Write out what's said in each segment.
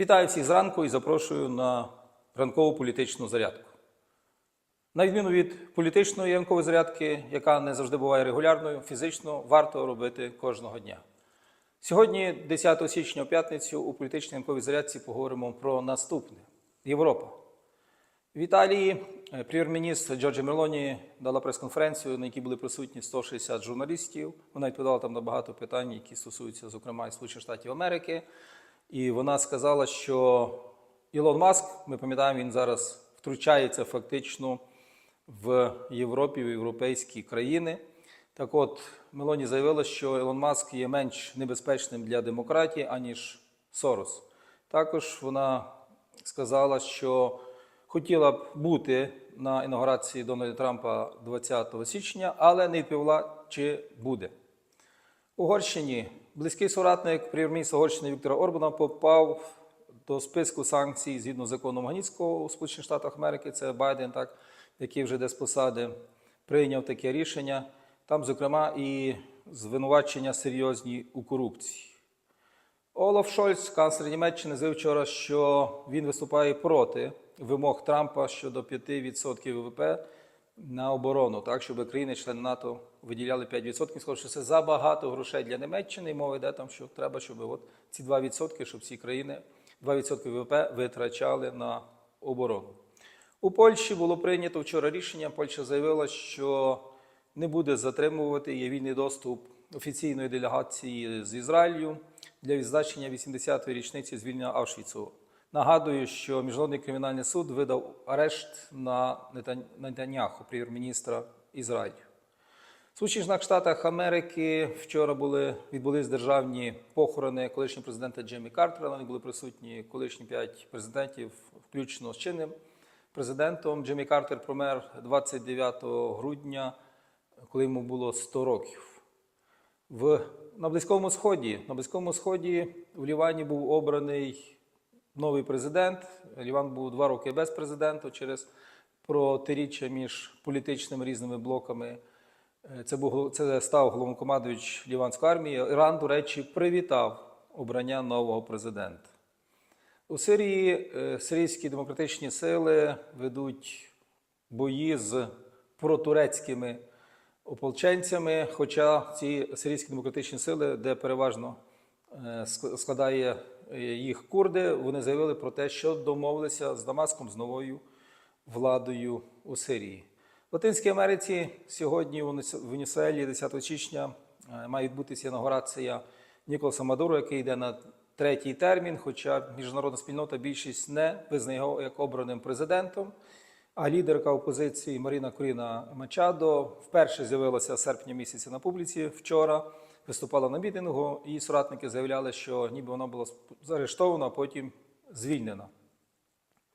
Вітаю всіх зранку і запрошую на ранкову політичну зарядку. На відміну від політичної ранкової зарядки, яка не завжди буває регулярною, фізично варто робити кожного дня. Сьогодні, 10 січня, у п'ятницю, у політичній ранковій зарядці поговоримо про наступне Європа. В Італії е, прем'єр-міністр Джорджі Мелоні дала прес-конференцію, на якій були присутні 160 журналістів. Вона відповідала там на багато питань, які стосуються, зокрема, і Сполучених Штатів Америки. І вона сказала, що Ілон Маск, ми пам'ятаємо, він зараз втручається фактично в Європі, в європейські країни. Так от, Мелоні заявила, що Ілон Маск є менш небезпечним для демократії, аніж Сорос. Також вона сказала, що хотіла б бути на інаугурації Дональда Трампа 20 січня, але не відповіла, чи буде. Угорщині близький соратник прем'єр-міністра Угорщини Віктора Орбана попав до списку санкцій згідно з законом Магнітського у Сполучених Штатах Америки. Це Байден, так, який вже де з посади прийняв таке рішення. Там, зокрема, і звинувачення серйозні у корупції. Олаф Шольц, канцлер Німеччини, заявив вчора, що він виступає проти вимог Трампа щодо 5% ВВП на оборону, так, щоб країни-члени НАТО виділяли 5%. Він сказав, що це забагато грошей для Німеччини, і мова йде там, що треба, щоб от ці 2%, щоб ці країни 2% ВВП витрачали на оборону. У Польщі було прийнято вчора рішення. Польща заявила, що не буде затримувати є вільний доступ офіційної делегації з Ізраїлю для відзначення 80-ї річниці звільнення Авшвіцу. Нагадую, що Міжнародний кримінальний суд видав арешт на Нетан- Нетаньяху, прем'єр-міністра Ізраїлю. В Сполучених Штатах Америки вчора були відбулись державні похорони колишнього президента Джиммі Картера. На них були присутні колишні п'ять президентів, включно з чинним президентом. Джиммі Картер помер 29 грудня, коли йому було 100 років. В, на Близькому Сході, на Близькому Сході в Лівані був обраний новий президент. Ліван був два роки без президента через протиріччя між політичними різними блоками. Е, Це, був, це став головнокомандуюч Ліванської армії. Іран, до речі, привітав обрання нового президента. У Сирії е, сирійські демократичні сили ведуть бої з протурецькими ополченцями, хоча ці сирійські демократичні сили, де переважно е, складає їх курди, вони заявили про те, що домовилися з Дамаском з новою владою у Сирії. В Латинській Америці сьогодні у Венесуелі 10 січня е, має відбутися інаугурація Ніколаса Мадуро, який йде на третій термін, хоча міжнародна спільнота більшість не визнає його як обраним президентом. А лідерка опозиції Маріна Коріна Мачадо вперше з'явилася в серпні місяці на публіці вчора, виступала на мітингу. Її соратники заявляли, що ніби вона була заарештована, а потім звільнена.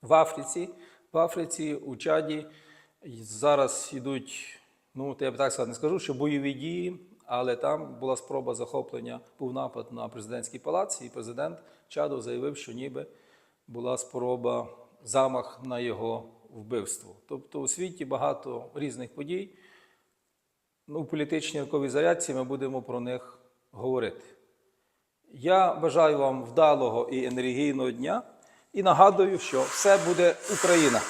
В Африці, в Африці, у Чаді зараз йдуть, ну я б так сказати, не скажу, що бойові дії, але там була спроба захоплення, був напад на президентський палац, і президент Чаду заявив, що ніби була спроба замах на його вбивство. Тобто у світі багато різних подій. Ну, у політичній роковій зарядці ми будемо про них говорити. Я бажаю вам вдалого і енергійного дня і нагадую, що все буде Україна.